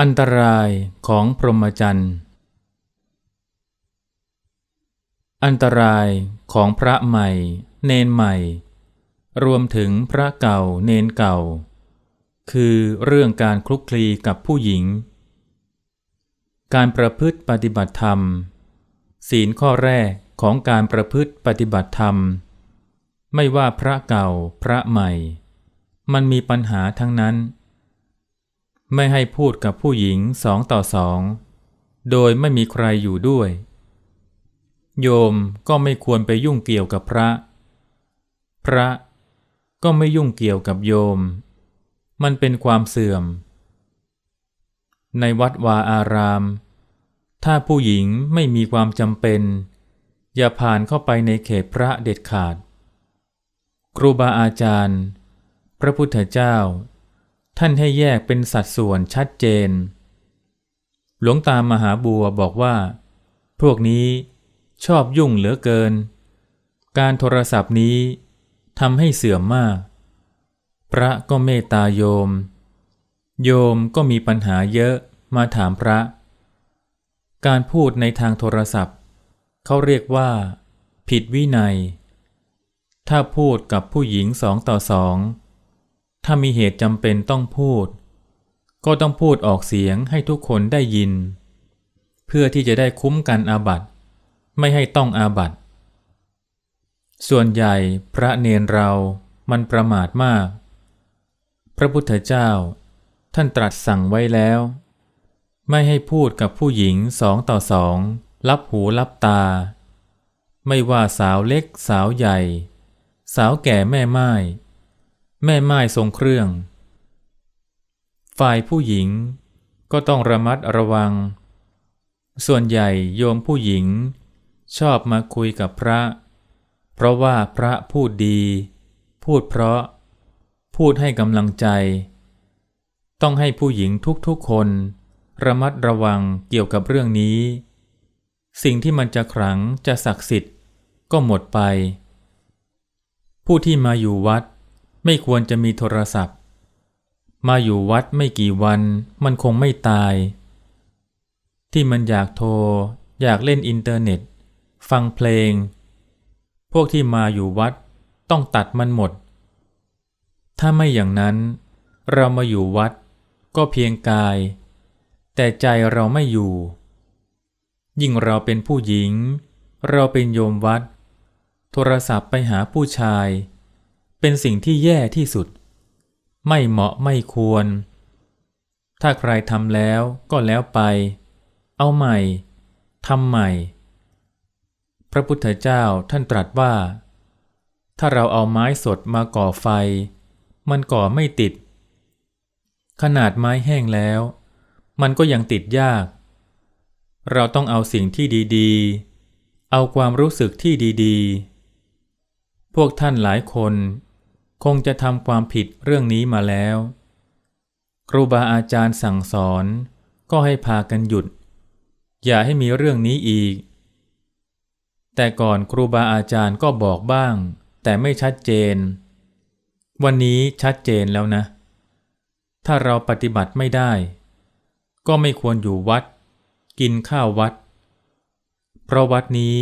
อันตรายของพรหมจรรย์ อันตรายของพระใหม่ เนนใหม่ รวมถึงพระเก่าเนนเก่า คือเรื่องการคลุกคลีกับผู้หญิง การประพฤติปฏิบัติธรรม ศีลข้อแรกของการประพฤติปฏิบัติธรรม ไม่ว่าพระเก่าพระใหม่ มันมีปัญหาทั้งนั้น ไม่ให้พูดกับผู้หญิงสองต่อสอง โดยไม่มีใครอยู่ด้วย โยมก็ไม่ควรไปยุ่งเกี่ยวกับพระ พระก็ไม่ยุ่งเกี่ยวกับโยม มันเป็นความเสื่อม ในวัดวาอาราม ถ้าผู้หญิงไม่มีความจำเป็น อย่าผ่านเข้าไปในเขตพระเด็ดขาด ครูบาอาจารย์ พระพุทธเจ้า ท่านให้แยกเป็นสัดส่วนชัดเจน หลวงตามหาบัวบอกว่า พวกนี้ชอบยุ่งเหลือเกิน การโทรศัพท์นี้ทำให้เสื่อมมาก พระก็เมตตาโยม โยมก็มีปัญหาเยอะมาถามพระ การพูดในทางโทรศัพท์ เขาเรียกว่า ผิดวินัย ถ้าพูดกับผู้หญิงสองต่อสอง ถ้ามีเหตุจำเป็นต้องพูด ก็ต้องพูดออกเสียงให้ทุกคนได้ยิน เพื่อที่จะได้คุ้มกันอาบัตไม่ให้ต้องอาบัตส่วนใหญ่พระเนนเรามันประมาทมาก พระพุทธเจ้า ท่านตรัสสั่งไว้แล้ว ไม่ให้พูดกับผู้หญิงสองต่อสองรับหูรับตา ไม่ว่าสาวเล็กสาวใหญ่ สาวแก่แม่ไม้ แม่ไม้ทรงเครื่อง ฝ่ายผู้หญิงก็ต้องระมัดระวัง ส่วนใหญ่โยมผู้หญิงชอบมาคุยกับพระ เพราะว่าพระพูดดี พูดเพราะ พูดให้กำลังใจ ต้องให้ผู้หญิงทุกๆคน ระมัดระวังเกี่ยวกับเรื่องนี้ สิ่งที่มันจะขลังจะศักดิ์สิทธิ์ก็หมดไป ผู้ที่มาอยู่วัด ไม่ควรจะมีโทรศัพท์ มาอยู่วัดไม่กี่วัน มันคงไม่ตาย ที่มันอยากโทร อยากเล่นอินเทอร์เน็ต ฟังเพลง พวกที่มาอยู่วัดต้องตัดมันหมด ถ้าไม่อย่างนั้น เรามาอยู่วัดก็เพียงกาย แต่ใจเราไม่อยู่ ยิ่งเราเป็นผู้หญิง เราเป็นโยมวัด โทรศัพท์ไปหาผู้ชาย เป็นสิ่งที่แย่ที่สุด ไม่เหมาะไม่ควร ถ้าใครทำแล้วก็แล้วไป เอาใหม่ทำใหม่ พระพุทธเจ้าท่านตรัสว่า ถ้าเราเอาไม้สดมาก่อไฟ มันก่อไม่ติด ขนาดไม้แห้งแล้ว มันก็ยังติดยาก เราต้องเอาสิ่งที่ดีๆ เอาความรู้สึกที่ดีๆพวกท่านหลายคน คงจะทำความผิดเรื่องนี้มาแล้ว ครูบาอาจารย์สั่งสอนก็ให้พากันหยุด อย่าให้มีเรื่องนี้อีก แต่ก่อนครูบาอาจารย์ก็บอกบ้าง แต่ไม่ชัดเจน วันนี้ชัดเจนแล้วนะ ถ้าเราปฏิบัติไม่ได้ ก็ไม่ควรอยู่วัด กินข้าววัด เพราะวัดนี้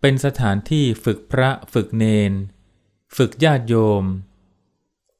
เป็นสถานที่ฝึกพระฝึกเนน ฝึกญาติโยม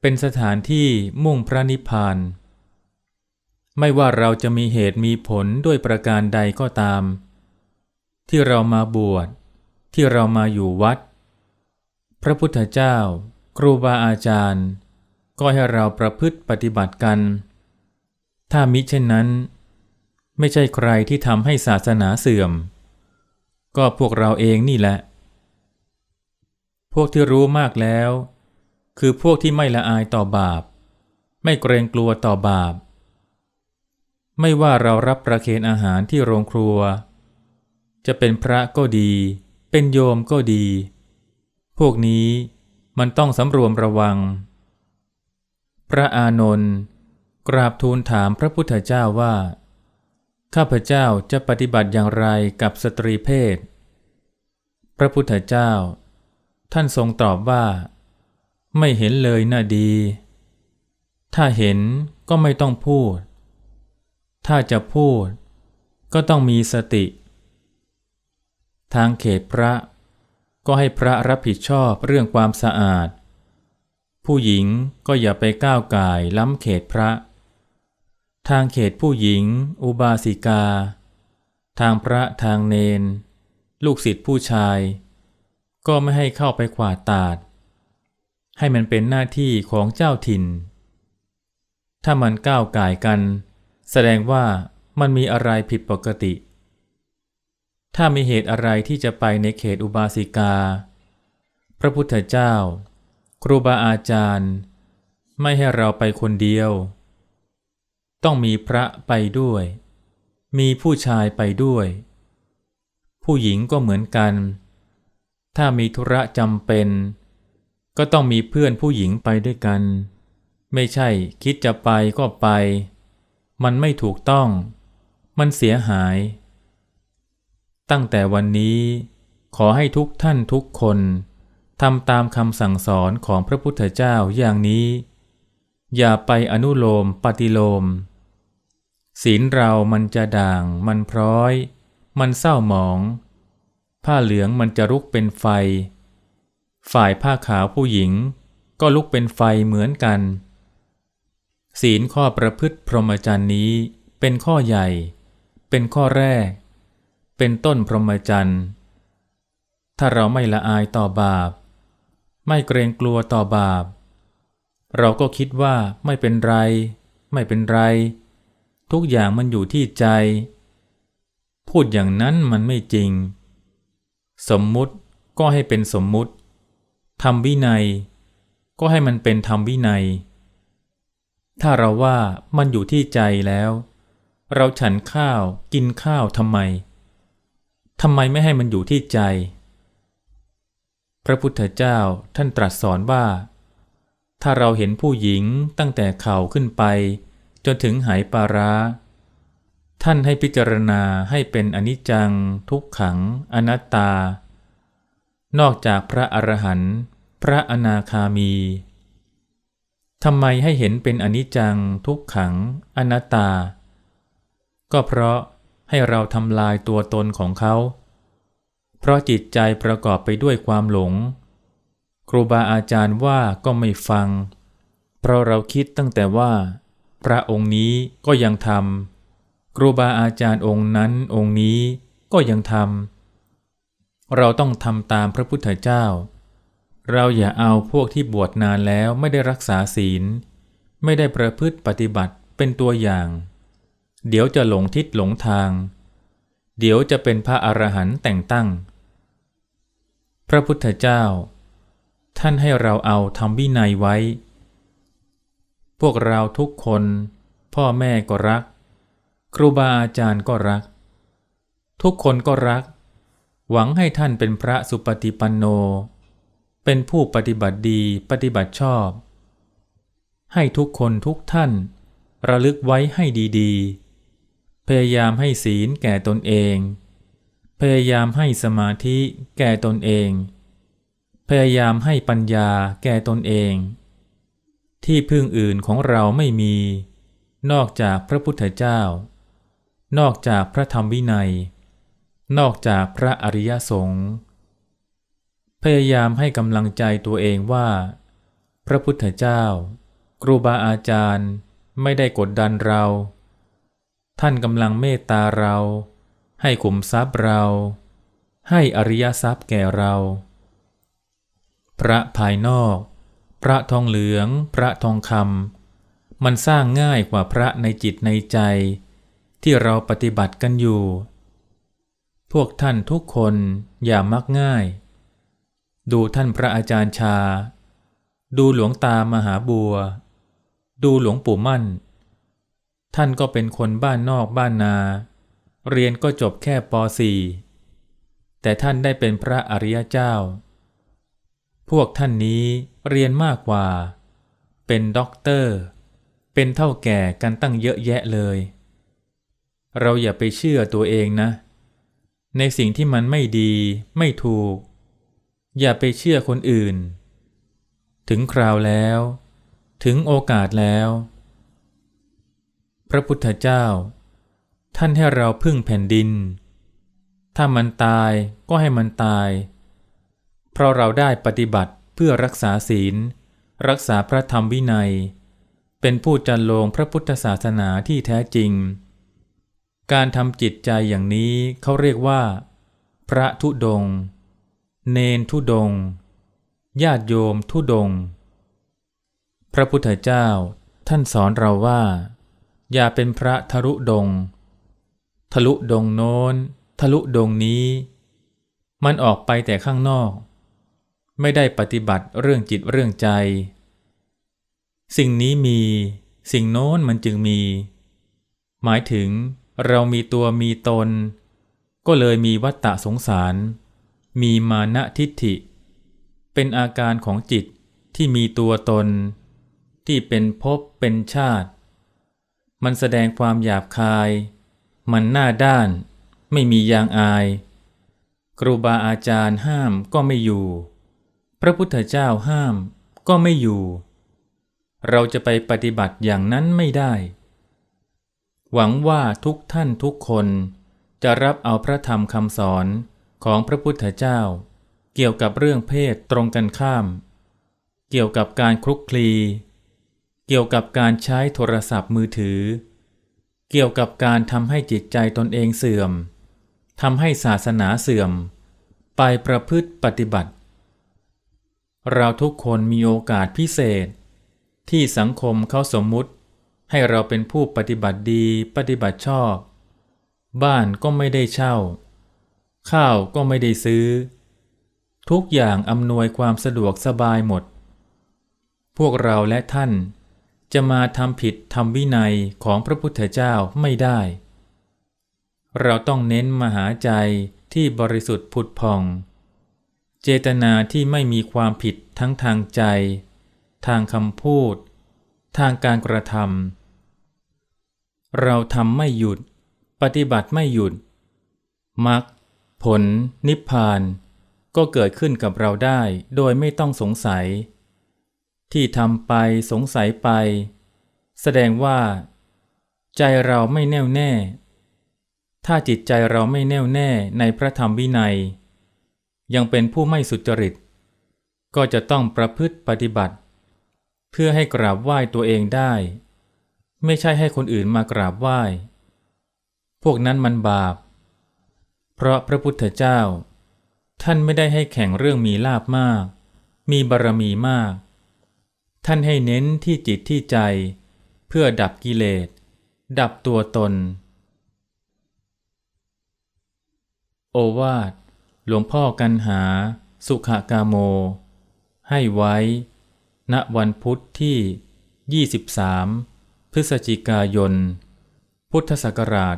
เป็นสถานที่มุ่งพระนิพพาน ไม่ว่าเราจะมีเหตุมีผลด้วยประการใดก็ตาม ที่เรามาบวช ที่เรามาอยู่วัด พระพุทธเจ้า ครูบาอาจารย์ ก็ให้เราประพฤติปฏิบัติกัน ถ้ามิเช่นนั้น ไม่ใช่ใครที่ทำให้ศาสนาเสื่อม ก็พวกเราเองนี่แหละ พวกที่รู้มากแล้ว คือพวกที่ไม่ละอายต่อบาป ไม่เกรงกลัวต่อบาป ไม่ว่าเรารับประเคนอาหารที่โรงครัว จะเป็นพระก็ดี เป็นโยมก็ดี พวกนี้มันต้องสำรวมระวัง พระอานนท์กราบทูลถามพระพุทธเจ้าว่า ข้าพเจ้าจะปฏิบัติอย่างไรกับสตรีเพศ พระพุทธเจ้า ท่านทรงตอบว่า ไม่เห็นเลยน่าดี ถ้าเห็นก็ไม่ต้องพูด ถ้าจะพูด ก็ต้องมีสติ ทางเขตพระ ก็ให้พระรับผิดชอบเรื่องความสะอาด ผู้หญิงก็อย่าไปก้าวไก่ายล้ำเขตพระ ทางเขตผู้หญิง อุบาสิกา ทางพระทางเนน ลูกศิษย์ผู้ชาย ก็ไม่ให้เข้าไปขวาดตาด ให้มันเป็นหน้าที่ของเจ้าถิ่น ถ้ามันก้าวไก่ายกัน แสดงว่ามันมีอะไรผิดปกติ ถ้ามีเหตุอะไรที่จะไปในเขตอุบาสิกา พระพุทธเจ้า ครูบาอาจารย์ ไม่ให้เราไปคนเดียว ต้องมีพระไปด้วย มีผู้ชายไปด้วย ผู้หญิงก็เหมือนกัน ถ้ามีธุระจำเป็น ก็ต้องมีเพื่อนผู้หญิงไปด้วยกัน ไม่ใช่คิดจะไปก็ไป มันไม่ถูกต้อง มันเสียหาย ตั้งแต่วันนี้ขอให้ทุกท่านทุกคนทำตามคำสั่งสอนของพระพุทธเจ้าอย่างนี้ อย่าไปอนุโลมปฏิโลม ศีลเรามันจะด่าง มันพร้อย มันเศร้าหมอง ผ้าเหลืองมันจะลุกเป็นไฟ ฝ่ายผ้าขาวผู้หญิง ก็ลุกเป็นไฟเหมือนกัน ศีลข้อประพฤติพรหมจรรย์นี้เป็นข้อใหญ่ เป็นข้อแรก เป็นต้นพรหมจรรย์ ถ้าเราไม่ละอายต่อบาป ไม่เกรงกลัวต่อบาป เราก็คิดว่าไม่เป็นไร ไม่เป็นไร ทุกอย่างมันอยู่ที่ใจ พูดอย่างนั้นมันไม่จริง สมมุติก็ให้เป็นสมมุติทำวินัย ก็ให้มันเป็นธรรมวินัย ถ้าเราว่ามันอยู่ที่ใจแล้ว เราฉันข้าวกินข้าวทำไมทำไมไม่ให้มันอยู่ที่ใจ พระพุทธเจ้าท่านตรัสสอนว่า ถ้าเราเห็นผู้หญิงตั้งแต่เข่าขึ้นไป จนถึงหายปาร้า ท่านให้พิจารณาให้เป็นอนิจจัง ทุกขัง อนัตตา นอกจากพระอรหันต์พระอนาคามีทำไมให้เห็นเป็นอนิจจัง ทุกขัง อนัตตา ก็เพราะให้เราทำลายตัวตนของเขา เพราะจิตใจประกอบไปด้วยความหลง ครูบาอาจารย์ว่าก็ไม่ฟัง เพราะเราคิดตั้งแต่ว่า พระองค์นี้ก็ยังทำ ครูบาอาจารย์องค์นั้นองค์นี้ก็ยังทำเราต้องทำตามพระพุทธเจ้า เราอย่าเอาพวกที่บวชนานแล้วไม่ได้รักษาศีล ไม่ได้ประพฤติปฏิบัติเป็นตัวอย่าง เดี๋ยวจะหลงทิศหลงทาง เดี๋ยวจะเป็นพระอรหันต์แต่งตั้ง พระพุทธเจ้า ท่านให้เราเอาทำวินัยไว้ พวกเราทุกคน พ่อแม่ก็รัก ครูบาอาจารย์ก็รัก ทุกคนก็รัก หวังให้ท่านเป็นพระสุปฏิปันโน เป็นผู้ปฏิบัติดีปฏิบัติชอบ ให้ทุกคนทุกท่าน ระลึกไว้ให้ดีๆ พยายามให้ศีลแก่ตนเอง พยายามให้สมาธิแก่ตนเอง พยายามให้ปัญญาแก่ตนเอง ที่พึ่งอื่นของเราไม่มี นอกจากพระพุทธเจ้า นอกจากพระธรรมวินัย นอกจากพระอริยสงฆ์พยายามให้กำลังใจตัวเองว่า พระพุทธเจ้า ครูบาอาจารย์ไม่ได้กดดันเรา ท่านกำลังเมตตาเรา ให้ขุมทรัพย์เรา ให้อริยทรัพย์แก่เรา พระภายนอก พระทองเหลือง พระทองคำมันสร้างง่ายกว่าพระในจิตในใจ ที่เราปฏิบัติกันอยู่ พวกท่านทุกคนอย่ามักง่าย ดูท่านพระอาจารย์ชา ดูหลวงตามหาบัว ดูหลวงปู่มั่น ท่านก็เป็นคนบ้านนอกบ้านนา เรียนก็จบแค่ป .4 แต่ท่านได้เป็นพระอริยเจ้า พวกท่านนี้เรียนมากกว่า เป็นด็อกเตอร์ เป็นเท่าแก่กันตั้งเยอะแยะเลย เราอย่าไปเชื่อตัวเองนะ ในสิ่งที่มันไม่ดีไม่ถูก อย่าไปเชื่อคนอื่น ถึงคราวแล้ว ถึงโอกาสแล้ว พระพุทธเจ้า ท่านให้เราพึ่งแผ่นดิน ถ้ามันตายก็ให้มันตาย เพราะเราได้ปฏิบัติเพื่อรักษาศีล รักษาพระธรรมวินัย เป็นผู้จันโลงพระพุทธศาสนาที่แท้จริง การทำจิตใจอย่างนี้เขาเรียกว่า พระทุดง เนนทุดง ญาติโยมทุดง พระพุทธเจ้าท่านสอนเราว่า อย่าเป็นพระทรุดง ทะลุดงโน้น ทะลุดงนี้ มันออกไปแต่ข้างนอก ไม่ได้ปฏิบัติเรื่องจิตเรื่องใจ สิ่งนี้มี สิ่งโน้นมันจึงมี หมายถึง เรามีตัวมีตน ก็เลยมีวัตตะสงสาร มีมานะทิฏฐิ เป็นอาการของจิตที่มีตัวตน ที่เป็นภพเป็นชาติ มันแสดงความหยาบคาย มันหน้าด้าน ไม่มียางอาย ครูบาอาจารย์ห้ามก็ไม่อยู่ พระพุทธเจ้าห้ามก็ไม่อยู่ เราจะไปปฏิบัติอย่างนั้นไม่ได้ หวังว่าทุกท่านทุกคนจะรับเอาพระธรรมคำสอนของพระพุทธเจ้า เกี่ยวกับเรื่องเพศตรงกันข้าม เกี่ยวกับการคลุกคลี เกี่ยวกับการใช้โทรศัพท์มือถือ เกี่ยวกับการทำให้จิตใจตนเองเสื่อมทำให้ศาสนาเสื่อม ไปประพฤติปฏิบัติ เราทุกคนมีโอกาสพิเศษ ที่สังคมเขาสมมุติ ให้เราเป็นผู้ปฏิบัติดีปฏิบัติชอบ บ้านก็ไม่ได้เช่า ข้าวก็ไม่ได้ซื้อ ทุกอย่างอำนวยความสะดวกสบายหมด พวกเราและท่านจะมาทำผิดทำวินัยของพระพุทธเจ้าไม่ได้ เราต้องเน้นมหาใจที่บริสุทธิ์ผุดพอง เจตนาที่ไม่มีความผิดทั้งทางใจ ทางคำพูด ทางการกระทำ เราทำไม่หยุด ปฏิบัติไม่หยุดมรรคผล นิพพาน ก็เกิดขึ้นกับเราได้โดยไม่ต้องสงสัย ที่ทำไปสงสัยไป แสดงว่า ใจเราไม่แน่วแน่ ถ้าจิตใจเราไม่แน่วแน่ในพระธรรมวินัย ยังเป็นผู้ไม่สุจริต ก็จะต้องประพฤติปฏิบัติ เพื่อให้กราบไหว้ตัวเองได้ ไม่ใช่ให้คนอื่นมากราบไหว้ พวกนั้นมันบาป เพราะพระพุทธเจ้า ท่านไม่ได้ให้แข่งเรื่องมีลาบมาก มีบารมีมาก ท่านให้เน้นที่จิตที่ใจ เพื่อดับกิเลส ดับตัวตน โอวาท หลวงพ่อกันหา สุขากาโม ให้ไว้ ณวันพุทธที่ 23 พฤศจิกายน พุทธศักราช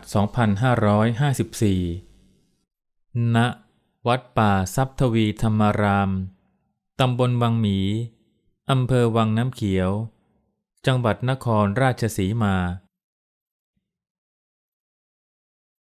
2554 ณ วัดป่าทรัพทวีธรรมาราม ตำบลวังหมี อำเภอวังน้ำเขียว จังหวัดนครราชสีมา